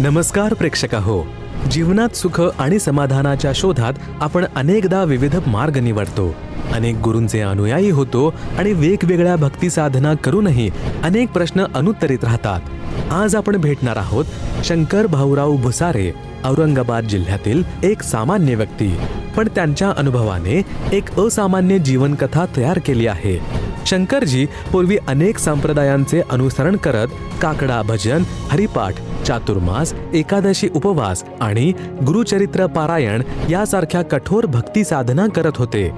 नमस्कार प्रेक्षक हो. जीवनात सुख आणि समाधानाच्या शोधात आपण अनेकदा विविध मार्ग निवडतो. अनेक गुरूंचे अनुयायी होतो आणि वेगवेगळ्या भक्ती साधना करूनही अनेक प्रश्न अनुत्तरित राहतात. आज आपण भेटणार आहोत शंकर भाऊराव भुसारे औरंगाबाद जिल्ह्यातील एक सामान्य व्यक्ती. पण त्यांच्या अनुभवाने एक असामान्य जीवनकथा तयार केली आहे. शंकरजी पूर्वी अनेक संप्रदायांचे अनुसरण करत काकडा भजन हरिपाठ चातुर्मास एकादशी उपवास आणि गुरुचरित्र पारायण यासारख्या कठोर भक्ती साधना करत होते.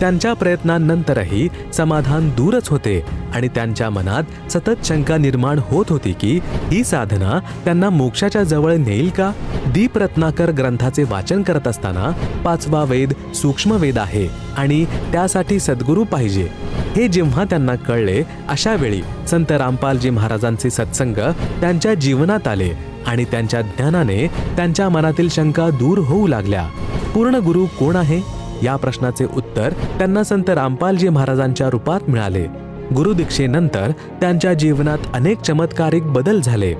त्यांच्या प्रयत्नांनंतरही समाधान दूरच होते आणि त्यांच्या मनात सतत शंका निर्माण होत होती की ही साधना त्यांना मोक्षाच्या जवळ नेईल का? दीप रत्नाकर ग्रंथाचे वाचन करत असताना पाचवा वेद सूक्ष्म वेद आहे आणि त्यासाठी सद्गुरू पाहिजे. हे जेव्हा त्यांना कळले अशा वेळी संत रामपालजी महाराजांचे सत्संग त्यांच्या जीवनात आले आणि त्यांच्या ज्ञानाने त्यांच्या मनातील शंका दूर होऊ लागल्या. पूर्ण गुरु कोण आहे? या प्रश्नाचे उत्तर त्यांना संत रामपालजी महाराजांच्या रूपात मिळाले. गुरुदीक्षेनंतर त्यांच्या जीवनात अनेक चमत्कारिक बदल झाले.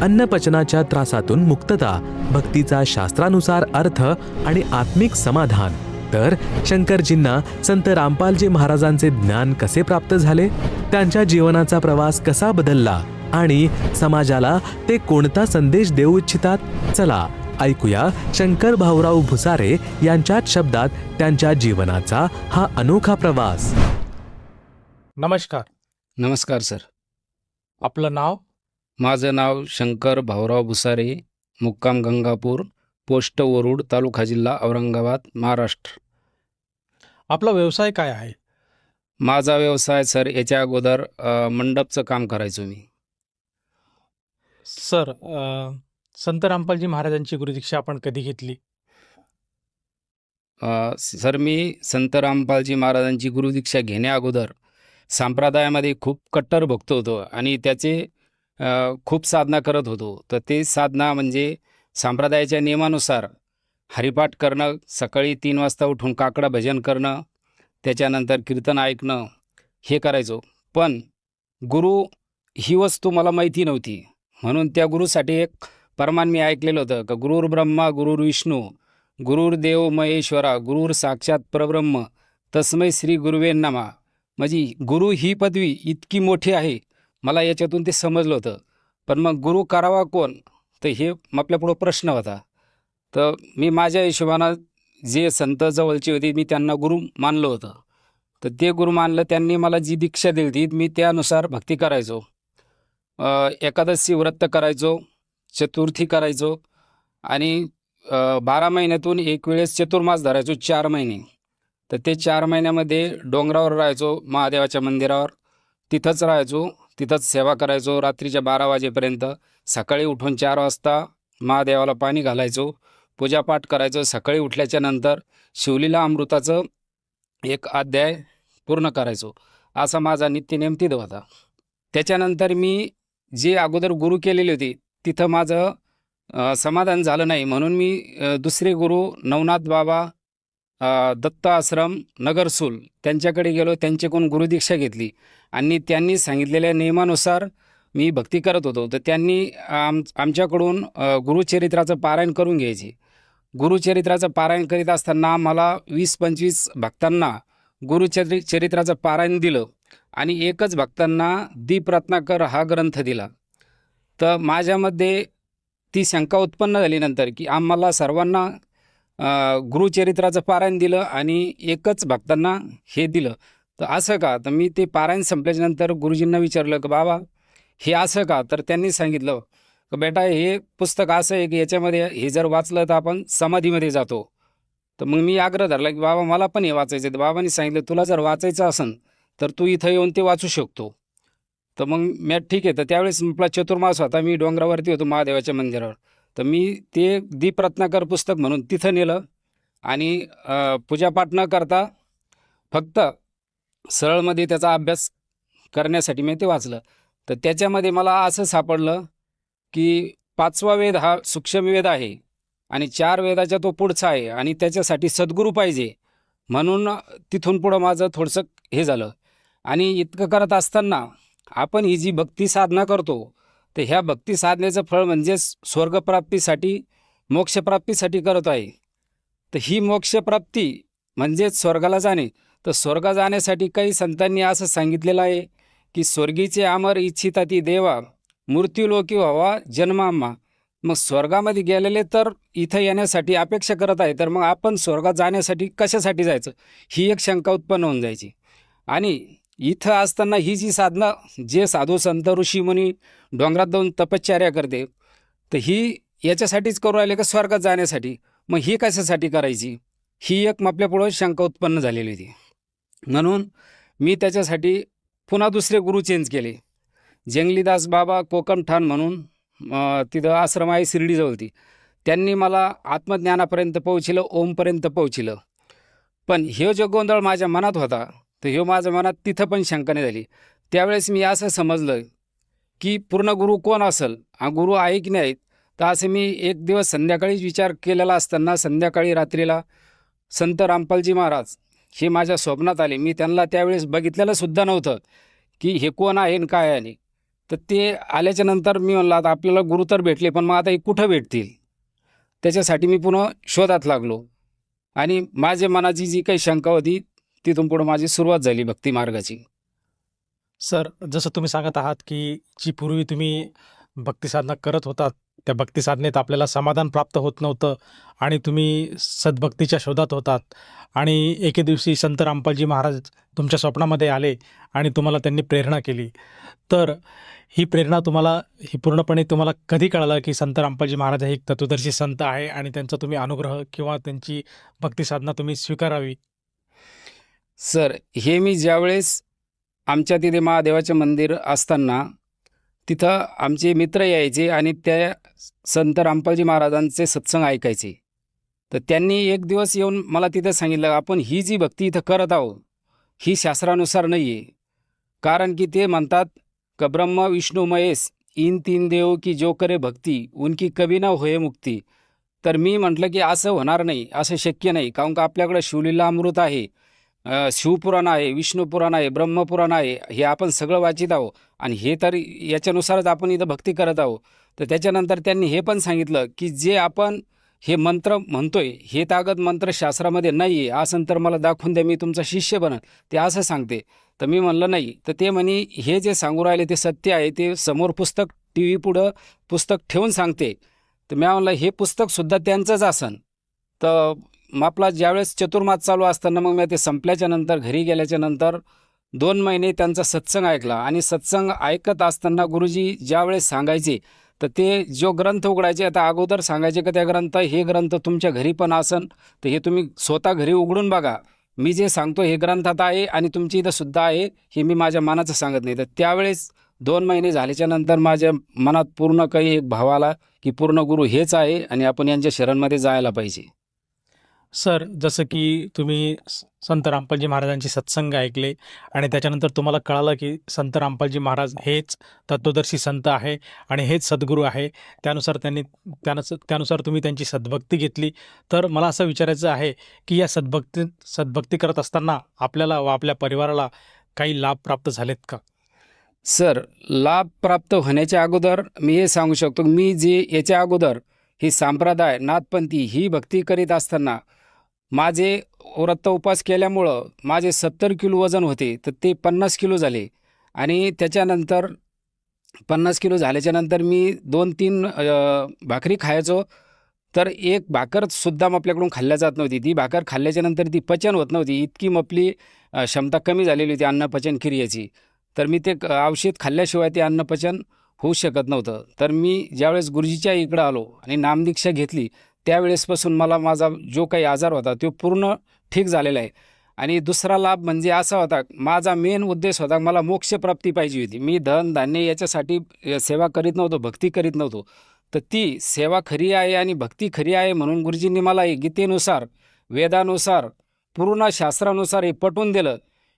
अन्नपचनाच्या त्रासातून मुक्तता भक्तीचा शास्त्रानुसार अर्थ आणि आत्मिक समाधान. तर शंकरजींना संत रामपालजी महाराजांचे ज्ञान कसे प्राप्त झाले? त्यांच्या जीवनाचा प्रवास कसा बदलला? आणि समाजाला ते कोणता संदेश देऊ इच्छितात? चला ऐकूया शंकर भाऊराव भुसारे यांच्याच शब्दात त्यांच्या जीवनाचा हा अनोखा प्रवास. नमस्कार. नमस्कार सर. आपलं नाव? माझं नाव शंकर भाऊराव भुसारे मुक्काम गंगापूर पोस्ट वरुड तालुका जिल्हा औरंगाबाद महाराष्ट्र. आपला व्यवसाय काय आहे? माझा व्यवसाय सर याच्या अगोदर अ, मंडपचं काम करायचो मी. सर अ, संत रामपालजी महाराजांची गुरुदीक्षा आपण कधी घेतली? अ, सर मी संत रामपालजी महाराजांची गुरुदीक्षा घेण्या अगोदर संप्रदायामध्ये खूप कट्टर भक्त होतो आणि त्याचे अ, खूप साधना करत होतो. तर ते साधना म्हणजे संप्रदायाच्या नियमानुसार हरिपाठ करणं सकाळी तीन वाजता उठून काकडा भजन करणं त्याच्यानंतर कीर्तन ऐकणं हे करायचो. पण गुरु ही वस्तू मला माहिती नव्हती. म्हणून त्या गुरुसाठी एक परमान मी ऐकलेलं होतं का गुरुर ब्रह्मा गुरुर विष्णू गुरुर देव महेश्वरा गुरुर साक्षात परब्रह्म तस्मै श्री गुरुवे माझी गुरु ही पदवी इतकी मोठी आहे मला याच्यातून ते समजलं होतं. पण मग गुरु करावा कोण? तर हे आपल्यापुढं प्रश्न होता. तर मी माझ्या हिशोबानं जे संत जवळचे होते मी त्यांना गुरु मानलं होतं. तर ते गुरु मानलं त्यांनी मला जी दीक्षा दिली ती मी त्यानुसार भक्ती करायचो. एकादशी व्रत करायचो चतुर्थी करायचो आणि बारा महिन्यातून एक वेळेस चतुर्मास धरायचो चार महिने. तर ते चार महिन्यामध्ये डोंगरावर राहायचो महादेवाच्या मंदिरावर. तिथंच राहायचो तिथंच सेवा करायचो रात्रीच्या बारा वाजेपर्यंत. सकाळी उठून चार वाजता महादेवाला पाणी घालायचो पूजापाठ करायचो. सकाळी उठल्याच्या नंतर शिवलीला अमृताचं एक अध्याय पूर्ण करायचो. असा माझा नित्यनेम तिथं होता. त्याच्यानंतर मी जे अगोदर गुरु केलेली होती तिथं माझं समाधान झालं नाही. म्हणून मी दुसरे गुरु नवनाथ बाबा दत्त आश्रम नगरसूल त्यांच्याकडे गेलो. त्यांच्याकडून गुरुदीक्षा घेतली. आणि त्यांनी सांगितलेल्या नियमानुसार मी भक्ती करत होतो. तर त्यांनी आम आमच्याकडून गुरुचरित्राचं पारायण करून घ्यायचे. गुरुचरित्राचं पारायण करीत असताना मला वीस पंचवीस भक्तांना गुरुचरि चरित्राचं पारायण दिलं आणि एकच भक्तांना दीपरत्नाकर हा ग्रंथ दिला. तर माझ्यामध्ये ती शंका उत्पन्न झाली नंतर की आम्हाला सर्वांना गुरुचरित्राचं पारायण दिलं आणि एकच भक्तांना हे दिलं. तर असं का? तर मी ते पारायण संपल्याच्यानंतर गुरुजींना विचारलं की बाबा हे असं का? तर त्यांनी सांगितलं की बेटा हे पुस्तक असं आहे की याच्यामध्ये हे जर वाचलं तर आपण समाधीमध्ये जातो. तर मग मी आग्रह धरला की बाबा मला पण हे वाचायचं आहे तर बाबांनी सांगितलं तुला जर वाचायचं असेल तर तू इथं येऊन ते वाचू शकतो. तर मग मॅ ठीक आहे. तर त्यावेळेस आपला चतुर्मास होता. मी डोंगरावरती होतो महादेवाच्या मंदिरावर. तर मी ते दीपरत्नाकर पुस्तक म्हणून तिथं नेलं आणि पूजापाठ न करता फक्त सरळमध्ये त्याचा अभ्यास करण्यासाठी मी ते वाचलं. तर त्याच्यामध्ये मला असं सापडलं की पाचवा वेद हा सूक्ष्म वेद आहे आणि चार वेदाचा तो पुढचा आहे आणि त्याच्यासाठी सद्गुरू पाहिजे. म्हणून तिथून पुढं माझं थोडंसं हे झालं. आणि इतकं करत असताना आपण ही जी भक्ती साधना करतो तर ह्या भक्ती साधनेचं फळ म्हणजेच स्वर्गप्राप्तीसाठी मोक्षप्राप्तीसाठी करत आहे. तर ही मोक्षप्राप्ती म्हणजेच स्वर्गाला जाणे. तर स्वर्गा जाण्यासाठी काही संतांनी असं सांगितलेलं आहे की स्वर्गीचे आमर इच्छिता ती देवा मृत्यूलोकी व्हावा जन्माम्मा. मग स्वर्गामध्ये गेलेले तर इथं येण्यासाठी अपेक्षा करत आहे तर मग आपण स्वर्गात जाण्यासाठी कशासाठी जायचं? ही एक शंका उत्पन्न होऊन जायची. आणि इथं असताना ही जी साधना जे साधू संत ऋषीमुनी डोंगरात जाऊन तपश्चर्या करते तर ही याच्यासाठीच करू राहिले का स्वर्गात जाण्यासाठी? मग ही कशासाठी करायची? ही एक आपल्यापुढं शंका उत्पन्न झालेली होती. म्हणून मी त्याच्यासाठी पुन्हा दुसरे गुरु चेंज केले. जंगलीदास बाबा कोकमठाण म्हणून तिथं आश्रम आहे शिर्डीजवळ ती. त्यांनी मला आत्मज्ञानापर्यंत पोहोचलं ओमपर्यंत पोहोचलं. पण हे जो गोंधळ माझ्या मनात होता तर ह्यो माझ्या मनात तिथं पण शंका नाही झाली. त्यावेळेस मी असं समजलं की पूर्ण गुरु कोण असेल हा गुरु आहे की नाही तर असं मी एक दिवस संध्याकाळीच विचार केलेला असताना संध्याकाळी रात्रीला संत रामपालजी महाराज हे माझ्या स्वप्नात आले. मी त्यांना त्यावेळेस बघितलेलं सुद्धा नव्हतं की हे कोण आहे आणि काय आहे. तर ते आल्याच्यानंतर मी म्हणलं आता आपल्याला गुरु तर भेटले पण मग आता हे कुठं भेटतील? त्याच्यासाठी मी पुन्हा शोधात लागलो. आणि माझ्या मनाची जी काही शंका होती तिथून पुढं माझी सुरुवात झाली भक्ती मार्गाची सर जसं तुम्ही सांगत आहात की जी पूर्वी तुम्ही भक्ती साधना करत होतात त्या भक्ती साधनेत आपल्याला समाधान प्राप्त होत नव्हतं आणि तुम्ही सद्भक्तीच्या शोधात होतात. आणि एके दिवशी संत रामपालजी महाराज तुमच्या स्वप्नामध्ये आले आणि तुम्हाला त्यांनी प्रेरणा केली. तर ही प्रेरणा तुम्हाला ही पूर्णपणे तुम्हाला कधी कळालं की संत रामपालजी महाराज हे एक तत्वदर्शी संत आहे आणि त्यांचा तुम्ही अनुग्रह किंवा त्यांची भक्ती साधना तुम्ही स्वीकारावी? सर हे मी ज्यावेळेस आमच्या तिथे महादेवाचे मंदिर असताना तिथं आमचे मित्र यायचे आणि त्या संत रामपालजी महाराजांचे सत्संग ऐकायचे. तर त्यांनी एक दिवस येऊन मला तिथं सांगितलं आपण ही जी भक्ती इथं करत आहोत ही शास्त्रानुसार नाही आहे कारण की ते म्हणतात क ब्रह्म विष्णू महेश इन तीन देव की जो करे भक्ती उनकी कवी ना होय मुक्ती. तर मी म्हटलं की असं होणार नाही असं शक्य नाही काऊन का आपल्याकडं शिवलीला अमृत आहे. शिवपुराण आहे विष्णुपुराण आहे ब्रह्मपुराण आहे हे आपण सगळं वाचित आहोत. आणि हे तर याच्यानुसारच आपण इथं भक्ती करत आहोत. तर त्याच्यानंतर त्यांनी हे पण सांगितलं की जे आपण हे मंत्र म्हणतोय हे ताकद मंत्र शास्त्रामध्ये नाही आहे असं तर मला दाखवून द्या मी तुमचा शिष्य बनत ते असं सांगते. तर मी म्हणलं नाही. तर ते म्हणे हे जे सांगू राहिले ते सत्य आहे ते समोर पुस्तक टी व्ही पुढं पुस्तक ठेवून सांगते. तर मी म्हणलं हे पुस्तकसुद्धा त्यांचंच आसन तर मग आपला ज्यावेळेस चतुर्मास चालू असताना मग मी ते संपल्याच्या नंतर घरी गेल्याच्यानंतर दोन महिने त्यांचा सत्संग ऐकला. आणि सत्संग ऐकत असताना गुरुजी ज्यावेळेस सांगायचे तर ते जो ग्रंथ उघडायचे आता अगोदर सांगायचे का त्या ग्रंथ? हे ग्रंथ तुमच्या घरी पण असन तर हे तुम्ही स्वतः घरी उघडून बघा. मी जे सांगतो हे ग्रंथात आहे आणि तुमची इथं सुद्धा आहे हे मी माझ्या मनाचं सांगत नाही. तर त्यावेळेस दोन महिने झाल्याच्यानंतर माझ्या मनात पूर्ण काही एक भाव आला की पूर्ण गुरु हेच आहे आणि आपण यांच्या शरणमध्ये जायला पाहिजे. सर जसं की तुम्ही स- संत रामपालजी महाराजांचे सत्संग ऐकले आणि त्याच्यानंतर तुम्हाला कळालं की संत रामपालजी महाराज हेच तत्वदर्शी संत आहे आणि हेच सद्गुरू आहे. त्यानुसार त्यांनी त्यानुस त्यानुसार तुम्ही त्यांची सद्भक्ती घेतली. तर मला असं विचारायचं आहे की या सद्भक्ती सद्भक्ती करत असताना आपल्याला व आपल्या परिवाराला काही लाभ प्राप्त झालेत का? सर लाभ प्राप्त होण्याच्या अगोदर मी हे सांगू शकतो. मी जे याच्या अगोदर ही संप्रदाय नाथपंथी ही भक्ती करीत असताना माझे व्रत उपास केल्यामुळं माझे सत्तर किलो वजन होते तर ते पन्नास किलो झाले. आणि त्याच्यानंतर पन्नास किलो झाल्याच्यानंतर मी दोन तीन भाकरी खायचो. तर एक भाकरसुद्धा मग आपल्याकडून खाल्ल्या जात नव्हती. ती भाकर खाल्ल्याच्यानंतर ती पचन होत नव्हती. इतकी मपली आपली क्षमता कमी झालेली होती अन्नपचन क्रियेची. तर मी ते क- औषध खाल्ल्याशिवाय ते अन्नपचन होऊ शकत नव्हतं. तर मी ज्यावेळेस गुरुजीच्या इकडं आलो आणि नामदीक्षा घेतली त्यावेळेसपासून मला माझा जो काही आजार होता तो पूर्ण ठीक झालेला आहे. आणि दुसरा लाभ म्हणजे असा होता माझा मेन उद्देश होता मला मोक्षप्राप्ती पाहिजे होती. मी धन धान्य याच्यासाठी सेवा करीत नव्हतो भक्ती करीत नव्हतो. तर ती सेवा खरी आहे आणि भक्ती खरी आहे म्हणून गुरुजींनी मला हे गीतेनुसार वेदानुसार पूर्ण शास्त्रानुसार हे पटवून दिलं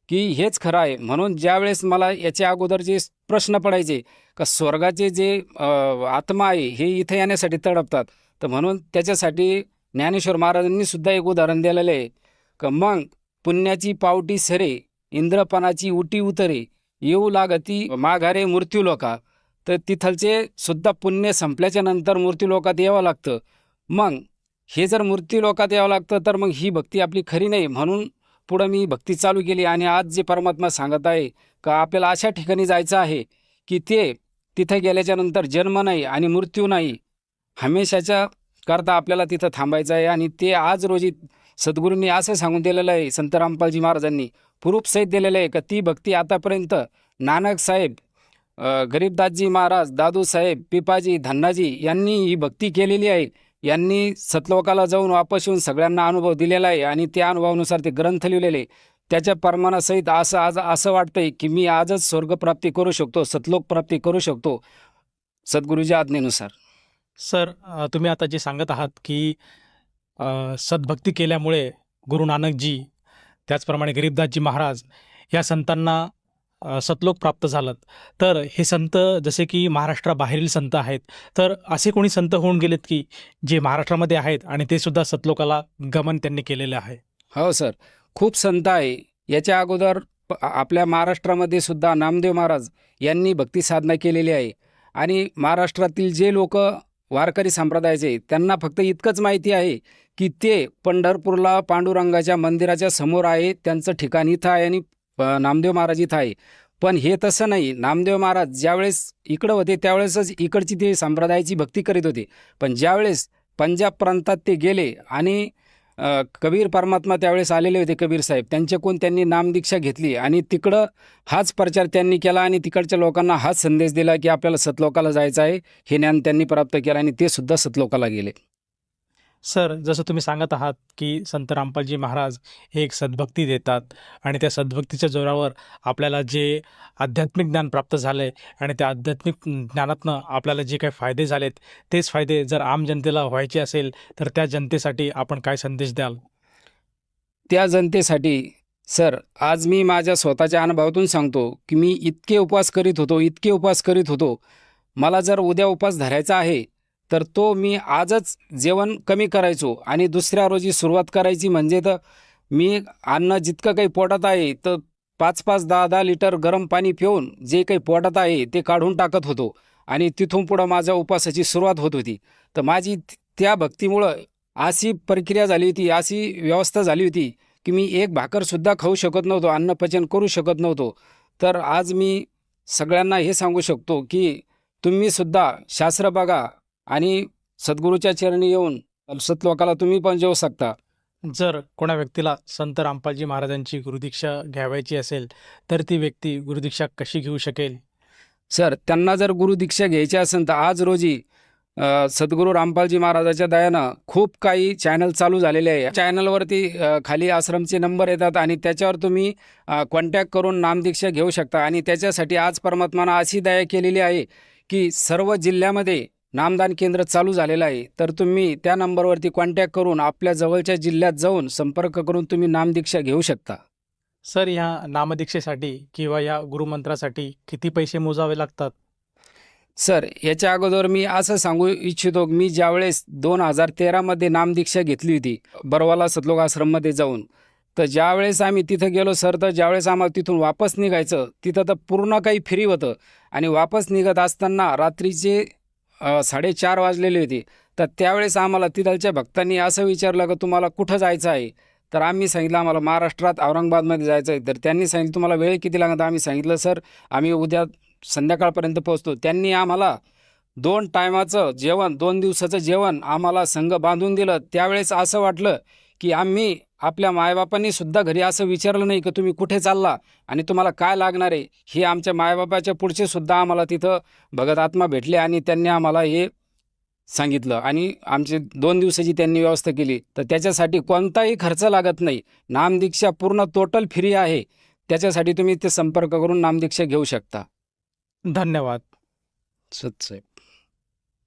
की हेच खरं आहे. म्हणून ज्यावेळेस मला याच्या अगोदर जे प्रश्न पडायचे का स्वर्गाचे जे आत्मा आहे हे इथे येण्यासाठी तडपतात तर म्हणून त्याच्यासाठी ज्ञानेश्वर महाराजांनी सुद्धा एक उदाहरण दिलेलं आहे का मग पुण्याची पावटी सरे इंद्रपणाची उटी उतरे येऊ लागती माघारे मृत्यू लोका तर तिथलचे सुद्धा पुण्य संपल्याच्या नंतर मूर्ती लोकात यावं लागतं. मग हे जर मूर्ती लोकात यावं लागतं तर मग ही भक्ती आपली खरी नाही. म्हणून पुढं मी भक्ती चालू केली आणि आज जे परमात्मा सांगत आहे का आपल्याला अशा ठिकाणी जायचं आहे की ते तिथे गेल्याच्यानंतर जन्म नाही आणि मृत्यू नाही. हमेशाच्या करता आपल्याला तिथं थांबायचं आहे आणि ते आज रोजी सद्गुरूंनी असं सांगून दिलेलं आहे संत रामपालजी महाराजांनी. प्रूफ सहित दिलेलं आहे का? ती भक्ती आतापर्यंत नानक साहेब गरीबदासजी महाराज दादूसाहेब पिपाजी धन्नाजी यांनी ही भक्ती केलेली आहे. यांनी सतलोकाला जाऊन वापस येऊन सगळ्यांना अनुभव दिलेला आहे आणि त्या अनुभवानुसार ते ग्रंथ लिहिलेले त्याच्या प्रमाणासहित असं आज असं वाटतंय की मी आजच स्वर्गप्राप्ती करू शकतो सतलोक प्राप्ती करू शकतो सद्गुरूच्या आज्ञेनुसार. सर तुम्ही आता जे सांगत आहात की सद्भक्ती केल्यामुळे गुरु नानकजी त्याचप्रमाणे गरीबदासजी महाराज या संतांना सतलोक प्राप्त झालं तर हे संत जसे की महाराष्ट्राबाहेरील संत आहेत तर असे कोणी संत होऊन गेलेत की जे महाराष्ट्रामध्ये आहेत आणि ते सुद्धा सतलोकाला गमन त्यांनी केलेलं आहे? हो सर. खूप संत आहे. याच्या अगोदर आपल्या महाराष्ट्रामध्ये सुद्धा नामदेव महाराज यांनी भक्ती साधना केलेली आहे. आणि महाराष्ट्रातील जे लोक वारकरी संप्रदायाचे त्यांना फक्त इतकंच माहिती आहे की ते पंढरपूरला पांडुरंगाच्या मंदिराच्या समोर आहे त्यांचं ठिकाण इथं आहे आणि नामदेव महाराज इथं आहे. पण हे तसं नाही. नामदेव महाराज ज्यावेळेस इकडं होते त्यावेळेसच इकडची ते संप्रदायाची भक्ती करीत होते. पण ज्यावेळेस पंजाब प्रांतात ते गेले आणि कबीर परमात्मा त्यावेळेस आलेले होते कबीर साहेब. त्यांच्याकडून त्यांनी नामदीक्षा घेतली आणि तिकडं हाच प्रचार त्यांनी केला आणि तिकडच्या लोकांना हाच संदेश दिला की आपल्याला सतलोकाला जायचं आहे. हे ज्ञान त्यांनी प्राप्त केलं आणि ते सुद्धा सतलोकाला गेले. सर जसं तुम्ही सांगत आहात की संत रामपालजी महाराज हे एक सद्भक्ती देतात आणि त्या सद्भक्तीच्या जोरावर आपल्याला जे आध्यात्मिक ज्ञान प्राप्त झालं आहे आणि त्या आध्यात्मिक ज्ञानातनं आपल्याला जे काही फायदे झालेत तेच फायदे जर आम जनतेला व्हायचे असेल तर त्या जनतेसाठी आपण काय संदेश द्याल? त्या जनतेसाठी सर आज मी माझ्या स्वतःच्या अनुभवातून सांगतो की मी इतके उपवास करीत होतो इतके उपवास करीत होतो. मला जर उद्या उपवास धरायचा आहे तर तो मी आजच जेवण कमी करायचो आणि दुसऱ्या रोजी सुरुवात करायची म्हणजे तर मी अन्न जितकं काही पोटात आहे तर पाच पाच दहा दहा लिटर गरम पाणी पिऊन जे काही पोटात आहे ते काढून टाकत होतो आणि तिथून पुढं माझ्या उपवासाची सुरुवात होत होती. तर माझी त्या भक्तीमुळं अशी प्रक्रिया झाली होती अशी व्यवस्था झाली होती की मी एक भाकरसुद्धा खाऊ शकत नव्हतो अन्नपचन करू शकत नव्हतो. तर आज मी सगळ्यांना हे सांगू शकतो की तुम्हीसुद्धा शास्त्र बघा आणि सद्गुरूच्या चरणी येऊन सतलोकाला तुम्ही पण जेवू शकता. जर कोणा व्यक्तीला संत रामपालजी महाराजांची गुरुदीक्षा घ्यावायची असेल तर ती व्यक्ती गुरुदीक्षा कशी घेऊ शकेल? सर त्यांना जर गुरुदीक्षा घ्यायची असेल तर आज रोजी सद्गुरू रामपालजी महाराजाच्या दयानं खूप काही चॅनल चालू झालेले आहे. चॅनलवरती खाली आश्रमचे नंबर येतात आणि त्याच्यावर तुम्ही कॉन्टॅक्ट करून नामदीक्षा घेऊ शकता. आणि त्याच्यासाठी आज परमात्मानं अशी दया केलेली आहे की सर्व जिल्ह्यामध्ये नामदान केंद्र चालू झालेलं आहे. तर तुम्ही त्या नंबरवरती कॉन्टॅक्ट करून आपल्या जवळच्या जिल्ह्यात जाऊन संपर्क करून तुम्ही नामदीक्षा घेऊ शकता. सर ह्या नामदीक्षेसाठी किंवा या गुरुमंत्रासाठी किती पैसे मोजावे लागतात? सर याच्या अगोदर मी असं सांगू इच्छितो की मी ज्यावेळेस दोन हजार तेरामध्ये नामदीक्षा घेतली होती बरवाला सतलोक आश्रममध्ये जाऊन तर ज्यावेळेस आम्ही तिथं गेलो सर तर ज्यावेळेस आम्हाला तिथून वापस निघायचं तिथं तर पूर्ण काही फ्री होतं. आणि वापस निघत असताना रात्रीचे साडेचार वाजलेली होती. तर त्यावेळेस आम्हाला तिथलच्या भक्तांनी असं विचारलं की तुम्हाला कुठं जायचं आहे? तर आम्ही सांगितलं आम्हाला महाराष्ट्रात औरंगाबादमध्ये जायचं आहे. तर त्यांनी सांगितलं तुम्हाला वेळ किती लागत आम्ही सांगितलं सर आम्ही उद्या संध्याकाळपर्यंत पोहोचतो. त्यांनी आम्हाला दोन टायमाचं जेवण दोन दिवसाचं जेवण आम्हाला संघ बांधून दिलं. त्यावेळेस असं वाटलं की आम्ही आपल्या मायबापांनी सुद्धा घरी असं विचारलं नाही की तुम्ही कुठे चालला आणि तुम्हाला काय लागणार आहे हे आमच्या मायबापाच्या पुढचे सुद्धा आम्हाला तिथं भगत आत्मा भेटले आणि त्यांनी आम्हाला हे सांगितलं. आणि आमची दोन दिवसाची त्यांनी व्यवस्था केली. तर त्याच्यासाठी कोणताही खर्च लागत नाही. नामदीक्षा पूर्ण टोटल फ्री आहे. त्याच्यासाठी तुम्ही ते संपर्क करून नामदीक्षा घेऊ शकता. धन्यवाद. सत्साहेब